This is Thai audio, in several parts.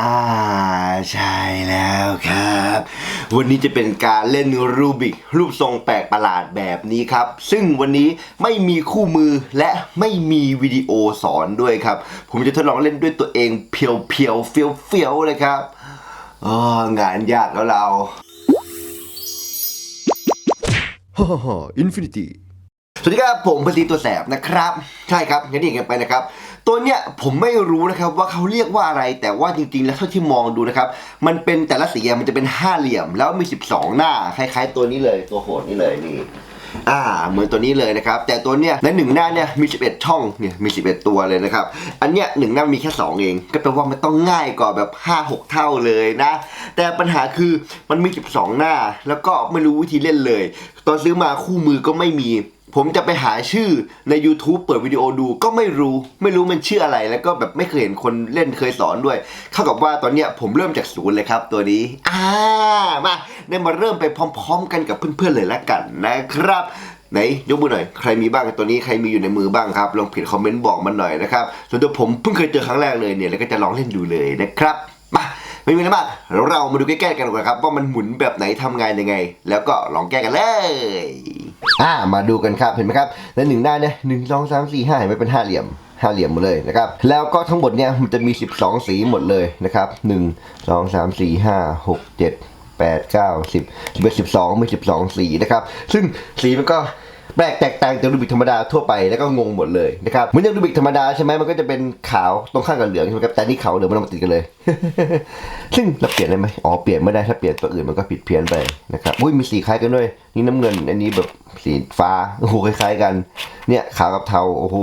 อ่าใช่แล้วครับ วันนี้จะเป็นการเล่นรูบิกรูปทรงแปลกประหลาดแบบนี้ครับ ซึ่งวันนี้ไม่มีคู่มือและไม่มีวิดีโอสอนด้วยครับ ผมจะทดลองเล่นด้วยตัวเองเพียวๆเฟี้ยวๆเลยครับอ๋องานยากแล้วเราฮ่าฮ่าอินฟินิตี้สวัสดีครับผมพอดีตัวแสบนะครับ ใช่ครับอย่างที่เห็นกันไปนะครับ ตัวเนี้ยผมไม่รู้นะครับว่าเขาเรียกว่าอะไร แต่ว่าจริงๆ แล้วเท่าที่มองดูนะครับ มันเป็นแต่ละสีมันจะเป็นห้าเหลี่ยม แล้วมี 12 หน้า คล้าย ๆ ตัวนี้เลย ตัวโหดนี่เลยนี่อ่าเหมือนตัวนี้เลยนะครับ แต่ตัวเนี้ยในหนึ่งหน้าเนี่ยมี 11 ช่องเนี่ยมี 11 ตัวเลยนะครับ อันเนี้ยหนึ่งหน้ามีแค่ 2 เอง ก็แปลว่ามันต้องง่ายกว่าแบบ 5 6 เท่าเลยนะ แต่ปัญหาคือมันมี 12 หน้า แล้วก็ไม่รู้วิธีเล่นเลย ตอนซื้อมาคู่มือก็ไม่มี ผมจะไปหาชื่อใน YouTube เปิดวิดีโอดูก็ไม่รู้ไม่รู้มันชื่ออะไร แล้วก็แบบไม่เคยเห็นคนเล่นเคยสอนด้วยเท่ากับว่าตอนเนี้ยผมเริ่มจากศูนย์เลยครับตัวนี้อ่ามาได้มาเริ่มไปพร้อม ๆ กันกับเพื่อนๆเลยละกันนะครับไหนยกมือหน่อยใครมีบ้างตัวนี้ใครมีอยู่ในมือบ้างครับลองผิดคอมเมนต์บอกมันหน่อยนะครับส่วนตัวผมเพิ่งเคยเจอครั้งแรกเลยเนี่ยแล้วก็จะลองเล่นดูเลยนะครับมาไม่มีอะไรมากเรามาดูใกล้ๆกันก่อนครับว่ามันหมุนแบบไหนทำงานยังไง แล้วก็ลองแก้กันเลย อ่ามาดูกันครับเห็นไหมครับในหนึ่งหน้าเนี่ยหนึ่งสองสามสี่ห้าเห็นไหมเป็นห้าเหลี่ยมห้าเหลี่ยมหมดเลยนะครับ แล้วก็ทั้งหมดเนี่ยมันจะมี 12 สีหมดเลยนะครับหนึ่งสองสามสี่ห้าหกเจ็ดแปดเก้าสิบเป็นสิบสองมีสิบสองสีนะครับ ซึ่งสีมันก็ แปลกแตกต่างจากรูบิกธรรมดาทั่วไปแล้วก็งงหมดเลยนะครับเหมือนอย่างรูบิกธรรมดาใช่ไหมมันก็จะเป็นขาวตรงข้างกับเหลืองใช่ไหมครับแต่นี่ขาวเหลืองมันมาติดกันเลย ซึ่งเราเปลี่ยนได้ไหมอ๋อเปลี่ยนไม่ได้ถ้าเปลี่ยนตัวอื่นมันก็ผิดเพี้ยนไปนะครับอุ้ยมีสีคล้ายกันด้วยนี่น้ำเงิน อันนี้แบบสีฟ้าโอ้โหคล้ายๆกันเนี่ยขาวกับเทาโอ้โห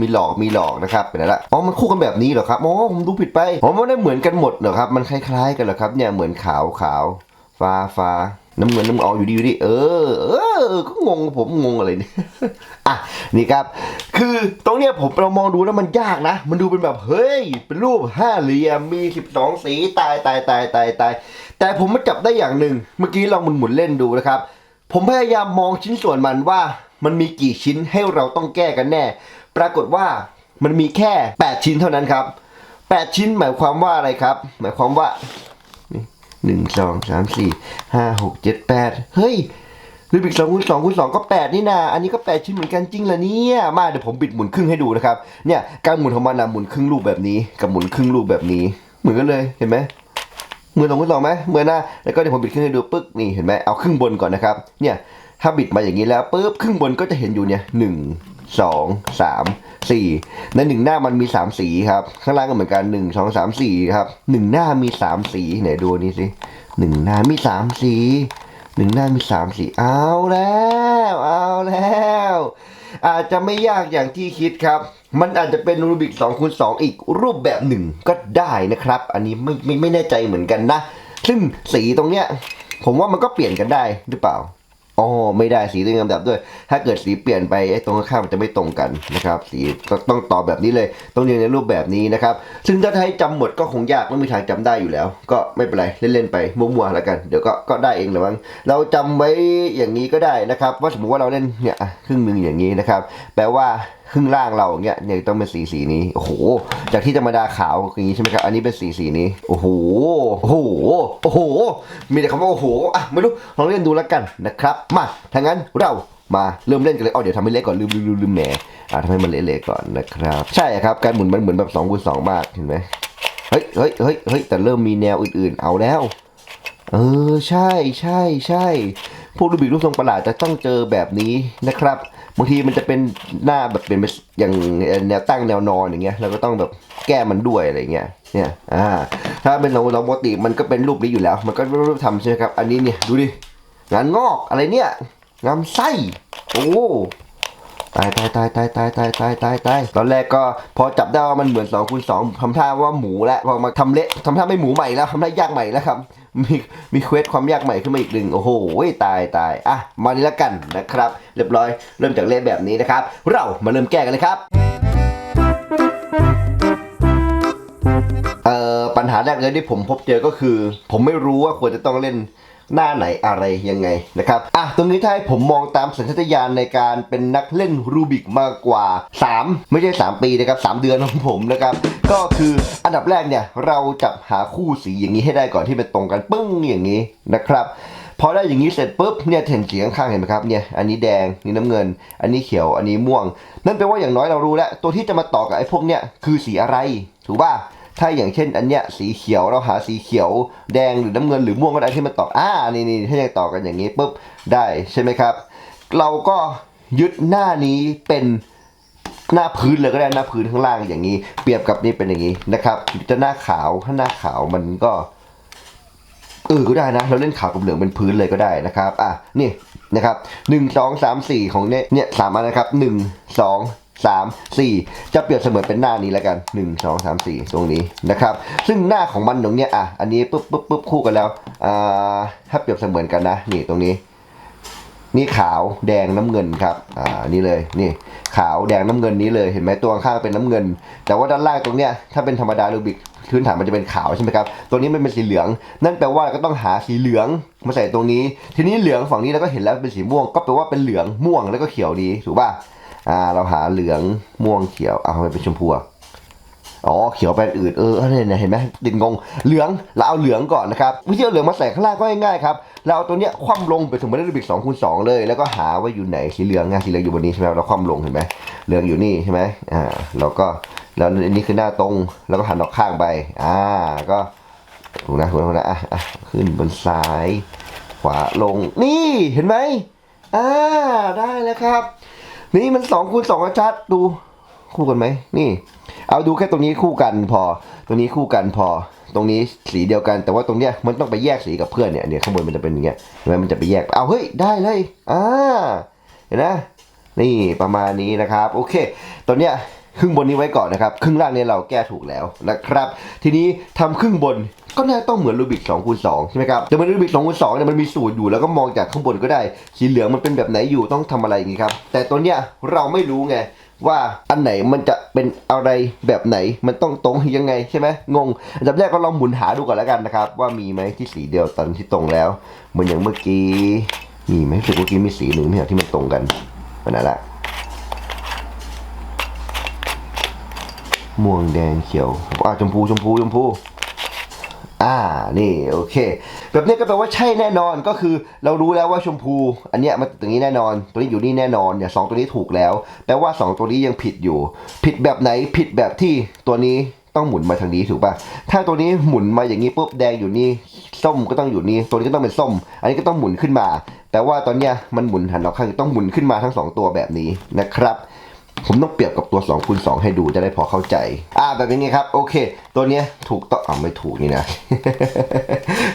มีหลอกมีหลอกนะครับเป็นไรละอ๋อมันคู่กันแบบนี้เหรอครับอ๋อผมดูผิดไปอ๋อมันไม่ได้เหมือนกันหมดเหรอครับมันคล้ายๆกันเหรอครับเนี่ยเหมือนขาวขาวฟ้าฟ้า น้ำเงินน้ำเงินอาอยู่ดีอยู่ดีเออเออก็งงผมงงอะไรเนี่ยอะนี่ครับ คือตรงเนี้ยผมเรามองดูแล้วมันยากนะ มันดูเป็นแบบเฮ้ย เป็นรูปห้าเหลี่ยมมี12สีตายตายตายตายตายแต่ผมมาจับได้อย่างหนึ่งเมื่อกี้ลองหมุนหมุนเล่นดูนะครับ ผมพยายามมองชิ้นส่วนมันว่า มันมีกี่ชิ้นให้เราต้องแก้กันแน่ ปรากฏว่ามันมีแค่ 8 ชิ้นเท่านั้นครับ 8 ชิ้นหมายความว่าอะไรครับ หมายความว่า หนึ่งสองสามสี่ห้าหกเจ็ดแปดเฮ้ยรูบิกสองคูณสองคูณสองก็แปดนี่นาอันนี้ก็แปดชิ้นเหมือนกันจริงเหรอเนี่ยมาเดี๋ยวผมบิดหมุนครึ่งให้ดูนะครับเนี่ยการหมุนของมันนะหมุนครึ่งรูปแบบนี้ กับหมุนครึ่งรูปแบบนี้ เหมือนกันเลยเห็นไหมเหมือนสองคูณสองไหมเหมือนนะแล้วก็เดี๋ยวผมบิดครึ่งให้ดูปึ๊กนี่เห็นไหมเอาครึ่งบนก่อนนะครับเนี่ยถ้าบิดมาอย่างนี้แล้วปึ๊บครึ่งบนก็จะเห็นอยู่เนี่ยหนึ่ง สองสามสี่ในหนึ่งหน้ามันมีสามสีครับ ข้างล่างก็เหมือนกันหนึ่งสองสามสี่ครับหนึ่งหน้ามีสามสีไหนดูนี้สิหนึ่งหน้ามีสามสีหนึ่งหน้ามีสามสีเอาแล้ว เอาแล้ว อาจจะไม่ยากอย่างที่คิดครับ มันอาจจะเป็นรูบิก2คูณ2อีกรูปแบบหนึ่งก็ได้นะครับ อันนี้ไม่ไม่ไม่แน่ใจเหมือนกันนะ ซึ่งสีตรงเนี้ย ผมว่ามันก็เปลี่ยนกันได้หรือเปล่า อ๋อไม่ได้สีต้องลำดับด้วย ถ้าเกิดสีเปลี่ยนไปไอ้ตรงข้างมันจะไม่ตรงกันนะครับ สีต้องต่อแบบนี้เลยต้องเรียงในรูปแบบนี้นะครับ ซึ่งถ้าให้จำหมดก็คงยากไม่มีทางจำได้อยู่แล้ว ก็ไม่เป็นไรเล่นๆไปมั่วๆแล้วกัน เดี๋ยวก็ก็ได้เองแหละมั้งเราจำไว้อย่างนี้ก็ได้นะครับ ว่าสมมติว่าเราเล่นเนี่ยครึ่งหนึ่งอย่างนี้นะครับ แปลว่า ครึ่งล่างเราเนี่ยเนี่ยต้องเป็นสีสีนี้โอ้โห จากที่ธรรมดาขาวอย่างนี้ใช่ไหมครับอันนี้เป็นสีสีนี้โอ้โหโอ้โหโอ้โห มีแต่คำว่าโอ้โหอะไม่รู้ลองเล่นดูแล้วกันนะครับ มาถ้างั้นเรามาเริ่มเล่นกันเลยอ๋อเดี๋ยวทำให้เละก่อนลืมลืมลืมลืมแหมอ่าทำให้มันเละๆก่อนนะครับ ใช่ครับการหมุนมันเหมือนแบบ2คูณ2มากเห็นไหมเฮ้ยเฮ้ยเฮ้ยเฮ้ยแต่เริ่มมีแนวอื่นๆ เอาแล้ว เออใช่ใช่ใช่พวกรูบิกรูปทรงประหลาดจะต้องเจอแบบนี้นะครับ บางทีมันจะเป็นหน้าแบบเป็นอย่างแนวตั้งแนวนอนอย่างเงี้ยเราก็ต้องแบบแก้มันด้วยอะไรเงี้ยเนี่ยอ่าถ้าเป็นเราเราปกติมันก็เป็นรูปนี้อยู่แล้ว มันก็รูปทำใช่ไหมครับ อันนี้เนี่ยดูดิงานงอกอะไรเนี่ยงามไส้โอ้ตายตายตายตายตายตายตายตายตายตอนแรกก็พอจับได้ว่ามันเหมือน2คูณ2ทำท่าว่าหมูแล้วพอมาทำเละทำท่าไม่หมูใหม่แล้วทำท่ายากใหม่แล้วครับ มีมีเควสความยากใหม่ขึ้นมาอีกหนึ่งโอ้โหตายตายอะมานี่ละกันนะครับ เรียบร้อยเริ่มจากเล่นแบบนี้นะครับ เรามาเริ่มแก้กันเลยครับเอ่อปัญหาแรกเลยที่ผมพบเจอก็คือ ผมไม่รู้ว่าควรจะต้องเล่น หน้าไหนอะไรยังไงนะครับอะตรงนี้ถ้าให้ผมมองตามสัญชาตญาณในการเป็นนักเล่นรูบิกมากกว่า 3 ไม่ใช่ 3 ปีนะครับ 3 เดือนของผมนะครับก็คืออันดับแรกเนี่ยเราจะหาคู่สีอย่างนี้ให้ได้ก่อนที่เป็นตรงกันปึ้งอย่างนี้นะครับพอได้อย่างนี้เสร็จปุ๊บเนี่ยเห็นสีข้างๆเห็นไหมครับเนี่ยอันนี้แดงนี่น้ำเงิน อันนี้เขียวอันนี้ม่วง นั่นแปลว่าอย่างน้อยเรารู้แล้วตัวที่จะมาต่อกับไอ้พวกเนี่ยคือสีอะไรถูกป่ะ ถ้าอย่างเช่นอันเนี้ยสีเขียวเราหาสีเขียวแดงหรือน้ำเงินหรือม่วงก็ได้ที่มันต่ออ่านี่นี่ถ้ายังต่อกันอย่างนี้ปุ๊บได้ใช่ไหมครับ เราก็ยึดหน้านี้เป็นหน้าพื้นเลยก็ได้หน้าพื้นข้างล่างอย่างนี้ เปรียบกับนี่เป็นอย่างนี้นะครับ จะหน้าขาวถ้าหน้าขาวมันก็เออก็ได้นะ เราเล่นขาวกับเหลืองเป็นพื้นเลยก็ได้นะครับ อะนี่นะครับหนึ่งสองสามสี่ของเนี่ยเนี่ยสามอันนะครับหนึ่งสอง สามสี่จะเปรียบเสมือนเป็นหน้านี้แล้วกันหนึ่งสองสามสี่ตรงนี้นะครับ ซึ่งหน้าของมันตรงเนี้ยอะอันนี้ปุ๊บปุ๊บปุ๊บคู่กันแล้วอ่าถ้าเปรียบเสมือนกันนะนี่ตรงนี้นี่ขาวแดงน้ำเงินครับ อ่า นี่เลย นี่ ขาวแดงน้ำเงินนี้เลย เห็นไหมตัวข้างเป็นน้ำเงิน แต่ว่าด้านล่างตรงเนี้ย ถ้าเป็นธรรมดาลูบิกพื้นฐานมันจะเป็นขาวใช่ไหมครับ ตัวนี้มันเป็นสีเหลือง นั่นแปลว่าก็ต้องหาสีเหลืองมาใส่ตรงนี้ ทีนี้เหลืองฝั่งนี้เราก็เห็นแล้วเป็นสีม่วง ก็แปลว่าเป็นเหลืองม่วงแล้วก็เขียวดีถูกป่ะ อ่า เราหาเหลืองม่วงเขียวเอาไมเป็นชมพูอ๋อเขียวเป็นอื่นเออเนี่ยเห็นไหมติดงงเหลืองเราเอาเหลืองก่อนนะครับวิธีเอาเหลืองมาใส่ข้างล่างก็ง่ายๆครับเราเอาตัวเนี้ยคว่ำลงไปถึงมาได้รูบิกสองคูณสองเลย แล้วก็หาว่าอยู่ไหนสีเหลืองไงสีเหลืองอยู่บนนี้ใช่ไหมเราคว่ำลงเห็นไหมเหลืองอยู่นี่ใช่ไหมอ่าเราก็แล้วอันนี้คือหน้าตรงแล้วก็หันออกข้างไปอ่าก็ถูกนะถูกนะถูกนะอะอะขึ้นบนซ้าย ขวาลงนี่เห็นไหมอ่าได้แล้วครับ นี่มันสองคูณสองชัดดูคู่กันไหมนี่ เอาดูแค่ตรงนี้คู่กันพอ ตรงนี้คู่กันพอ ตรงนี้สีเดียวกัน แต่ว่าตรงเนี้ยมันต้องไปแยกสีกับเพื่อนเนี่ยเนี่ยข้างบนมันจะเป็นอย่างเงี้ยเห็นไหมมันจะไปแยก เอาเฮ้ยได้เลยอ่าเห็นนะนี่ประมาณนี้นะครับ โอเค ตอนเนี้ย ครึ่งบนนี้ไว้ก่อนนะครับ ครึ่งล่างเนี่ยเราแก้ถูกแล้วนะครับ ทีนี้ทำครึ่งบนก็น่าต้องเหมือนรูบิก2คูณ2ใช่ไหมครับ แต่มันรูบิก2คูณ2เนี่ยมันมีสูตรอยู่แล้วก็มองจากข้างบนก็ได้ สีเหลืองมันเป็นแบบไหนอยู่ต้องทำอะไรอย่างงี้ครับ แต่ตัวเนี้ยเราไม่รู้ไงว่าอันไหนมันจะเป็นอะไรแบบไหนมันต้องตรงยังไงใช่ไหมงงอันดับแรกก็ลองหมุนหาดูก่อนแล้วกันนะครับ ว่ามีไหมที่สีเดียวตันที่ตรงแล้ว เหมือนอย่างเมื่อกี้มีไหมรู้สึกเมื่อกี้มีสีหนึ่งไม่ใช่ที่มันตรงกันมันอะไรละ ม่วงแดงเขียวอ่าชมพูชมพูชมพูอ่านี่โอเค แบบนี้ก็แปลว่าใช่แน่นอนก็คือเรารู้แล้วว่าชมพู อันเนี้ยมันตรงนี้แน่นอน ตัวนี้อยู่นี่แน่นอนเนี่ยสองตัวนี้ถูกแล้วแปลว่าสองตัวนี้ยังผิดอยู่ ผิดแบบไหนผิดแบบที่ตัวนี้ต้องหมุนมาทางนี้ถูกป่ะ ถ้าตัวนี้หมุนมาอย่างนี้ปุ๊บแดงอยู่นี่ส้มก็ต้องอยู่นี่ตัวนี้ก็ต้องเป็นส้ม อันนี้ก็ต้องหมุนขึ้นมา แต่ว่าตอนเนี้ยมันหมุนหันออกข้างต้องหมุนขึ้นมาทั้งสองตัวแบบนี้นะครับ ผมต้องเปรียบกับตัว2คูณ2ให้ดูจะได้พอเข้าใจ อ่าแบบนี้ครับ โอเค ตัวเนี้ยถูกต้องอ่าไม่ถูกนี่นะ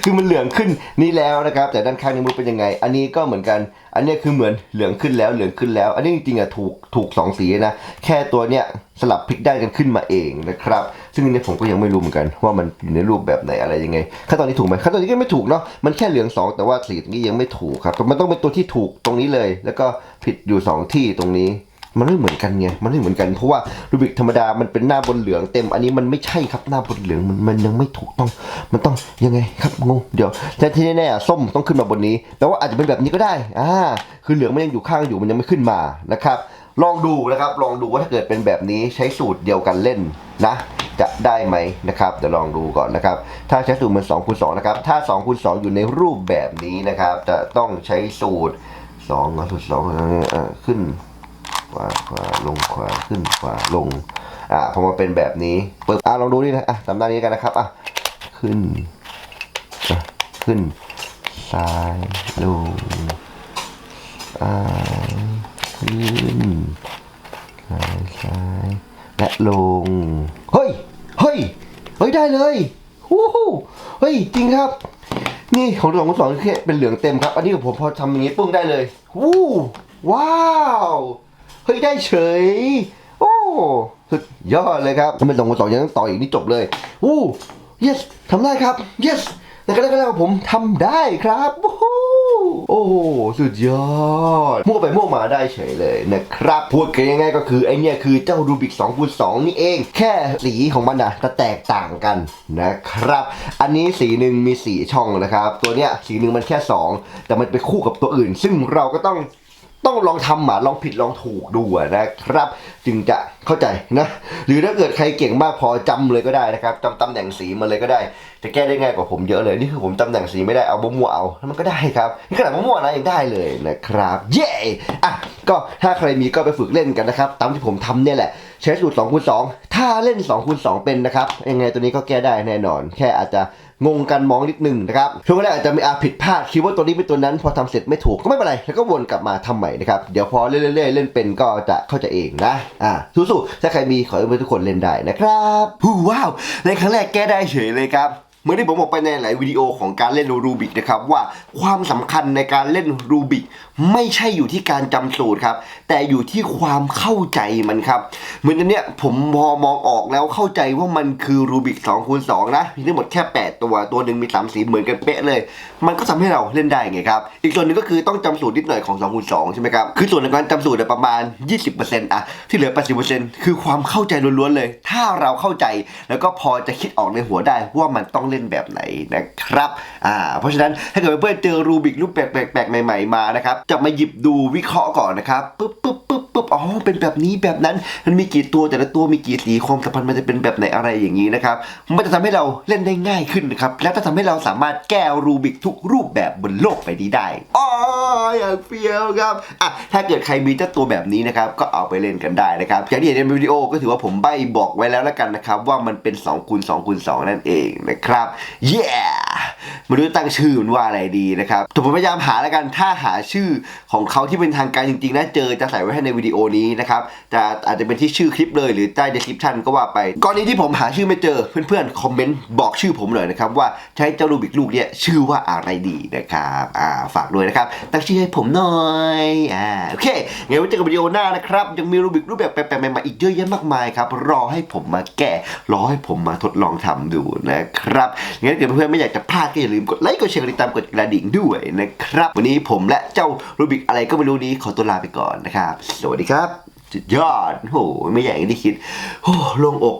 คือมันเหลืองขึ้นนี่แล้วนะครับ แต่ด้านข้างนี้มันเป็นยังไง อันนี้ก็เหมือนกัน อันนี้คือเหมือนเหลืองขึ้นแล้วเหลืองขึ้นแล้ว อันนี้จริงๆอะถูกถูกสองสีนะ แค่ตัวเนี้ยสลับพลิกได้กันขึ้นมาเองนะครับ ซึ่งอันนี้ผมก็ยังไม่รู้เหมือนกันว่ามันอยู่ในรูปแบบไหนอะไรยังไงขั้นตอนนี้ถูกไหมขั้นตอนนี้ก็ไม่ถูกเนาะ มันแค่เหลืองสองแต่ว่าสีตรงนี้ยังไม่ถูกครับ มันต้องเป็นตัวที่ถูกตรงนี้เลย แล้วก็ผิดอยู่สองที่ตรงนี้ มันไม่เหมือนกันไง มันไม่เหมือนกันเพราะว่ารูบิกธรรมดามันเป็นหน้าบนเหลืองเต็ม อันนี้มันไม่ใช่ครับหน้าบนเหลืองมันมันยังไม่ถูกต้อง มันต้องยังไงครับงงเดี๋ยวแต่ที่แน่ๆอะส้มต้องขึ้นมาบนนี้แต่ว่าอาจจะเป็นแบบนี้ก็ได้อ่าคือเหลืองมันยังอยู่ข้างอยู่มันยังไม่ขึ้นมานะครับลองดูนะครับ ลองดูว่าถ้าเกิดเป็นแบบนี้ใช้สูตรเดียวกันเล่นนะ จะได้ไหมนะครับเดี๋ยวลองดูก่อนนะครับ ถ้าใช้สูตรมัน2คูณ2นะครับ ถ้า2คูณ2อยู่ในรูปแบบนี้นะครับ จะต้องใช้สูตร2อาสูตร2อ่าขึ้น ขวาขวาลงขวาขึ้นขวาลงอ่าพอมาเป็นแบบนี้ปึ๊บอ่าลองดูนี่นะอะตามด้านนี้กันนะครับอะขึ้นขึ้นซ้ายลงซ้ายขึ้นซ้ายซ้ายและลงเฮ้ยเฮ้ยเฮ้ยได้เลยฮู้ฮู้เฮ้ยจริงครับ นี่ของสองของสองแค่เป็นเหลืองเต็มครับ อันนี้ผมพอทำอย่างนี้ปึ้งได้เลยวู้ว้าว เฮ้ยได้เฉย โอ้สุดยอดเลยครับถ้าเป็นสองคนสองยังต้องต่ออีกนี่จบเลยวู้ yes ทำได้ครับ yes แต่ก็แล้วก็แล้วผมทำได้ครับโอ้โหสุดยอดมั่วไปมั่วมาได้เฉยเลยนะครับพูดกันง่ายๆก็คือไอเนี่ยคือเจ้ารูบิก2คูณ2นี่เอง แค่สีของมันนะจะแตกต่างกันนะครับ อันนี้สีหนึ่งมีสีช่องนะครับ ตัวเนี้ยสีหนึ่งมันแค่ 2 แต่มันไปคู่กับตัวอื่น ซึ่งเราก็ต้อง ต้องลองทำหมาลองผิดลองถูกดูนะครับ จึงจะเข้าใจนะ หรือถ้าเกิดใครเก่งมากพอจำเลยก็ได้นะครับจำตำแหน่งสีมาเลยก็ได้ จะแก้ได้ง่ายกว่าผมเยอะเลยนี่คือผมตำแหน่งสีไม่ได้เอาบมัวเอาแล้วมันก็ได้ครับนี่ขนาดมั่วนะยังได้เลยนะครับ เย้อะก็ถ้าใครมีก็ไปฝึกเล่นกันนะครับตามที่ผมทำเนี่ยแหละใช้สูตร2คูณ2ถ้าเล่น2คูณ2เป็นนะครับยังไงตัวนี้ก็แก้ได้แน่นอน แค่อาจจะ งงกันมองนิดนึงนะครับช่วงแรกอาจจะมีอาผิดพลาดคิดว่าตัวนี้เป็นตัวนั้น พอทำเสร็จไม่ถูกก็ไม่เป็นไรแล้วก็วนกลับมาทำใหม่นะครับเดี๋ยวพอเล่นๆๆเล่นเป็นก็จะเข้าใจเองนะอ่าสู้ๆถ้าใครมีขอให้ทุกคนเล่นได้นะครับฮู้ว้าวในครั้งแรกแก้ได้เฉยเลยครับ มื่อนที่ผมบอกไปในหลายวิดีโอของการเล่นรูบิกนะครับว่าความสำคัญในการเล่นรูบิกไม่ใช่อยู่ที่การจำสูตรครับ แต่อยู่ที่ความเข้าใจมันครับ เหมือนนเนี้ยผมพอมองออกแล้วเข้าใจว่ามันคือรูบิก2คูณ2นะมีทั้งหมดแค่ 8 ตัวตัวหนึ่งมี3สีเหมือนกันเป๊ะเลย มันก็ทำให้เราเล่นได้ไงครับ อีกส่วนหนึ่งก็คือต้องจำสูตรนิดหน่อยของ2คูณ2ใช่ไหมครับคือส่วนในการจำสูตรเนี่ยประมาณ 20%อะที่เหลือ 80%คือความเข้าใจล้วนๆเลย ถ้าเราเข้าใจแล้วก็พอจะคิดออกในหัวได้ว่ามันต้องเล่นแบบไหนนะครับอ่าเพราะฉะนั้นถ้าเกิดเพื่อนเจอรูบิกรูปแปลกๆใหม่ ๆมานะครับจะมาหยิบดูวิเคราะห์ก่อนนะครับปึ๊บปึ๊บปึ๊บปึ๊บอ๋อเป็นแบบนี้แบบนั้นมันมีกี่ตัวแต่ละตัวมีกี่สีความสัมพันธ์มันจะเป็นแบบไหนอะไรอย่างนี้นะครับมันจะทำให้เราเล่นได้ง่ายขึ้นนะครับและจะทำให้เราสามารถแก้รูบิกทุกรูปแบบบนโลกใบนี้ได้อ๋ออย่างเฟี้ยวครับอะถ้าเกิดใครมีเจ้าตัวแบบนี้นะครับก็เอาไปเล่นกันได้นะครับอย่างที่เห็นในวิดีโอก็ถือว่าผมใบบอกไว้แล้วแล้วกันนะครับว่ามันเป็น2คูณ2คูณ2นั่นเองนะครับเย้มาดูตั้งชื่อมันว่าอะไรดีนะครับแต่ผมพยายามหาแล้วกันถ้าหาชื่อของเขาที่เป็นทางการจริงๆนะเจอจะใส่ไว้ให้ในวิดีโอนี้นะครับจะอาจจะเป็นที่ชื่อคลิปเลยหรือใต้ description ก็ว่าไปก่อนนี้ที่ผมหาชื่อไม่เจอเพื่อนๆคอมเมนต์บอกชื่อผมหน่อยนะครับว่าใช้เจ้ารูบิกลูกเนี่ยชื่อว่าอะไรดีนะครับอ่าฝากด้วยนะครับตั้งชื่อให้ผมหน่อยอ่าโอเคงั้นไว้เจอกันวิดีโอหน้านะครับยังมีรูบิกรูปแบบแปลกๆใหม่ๆอีกเยอะแยะมากมายครับรอให้ผมมาแก้รอให้ผมมาทดลองทำดูนะครับงั้นถ้าเกิดเพื่อนๆไม่อยากจะพลาดก็อย่าลืมกดไลค์กดแชร์กดติดตามกดกระดิ่งด้วยนะครับ วันนี้ผมและเจ้ารูบิกอะไรก็ไม่รู้นี้ขอตัวลาไปก่อนนะครับ สวัสดีครับสุดยอดโหไม่ใหญ่อย่างที่คิดโอ้ลงอก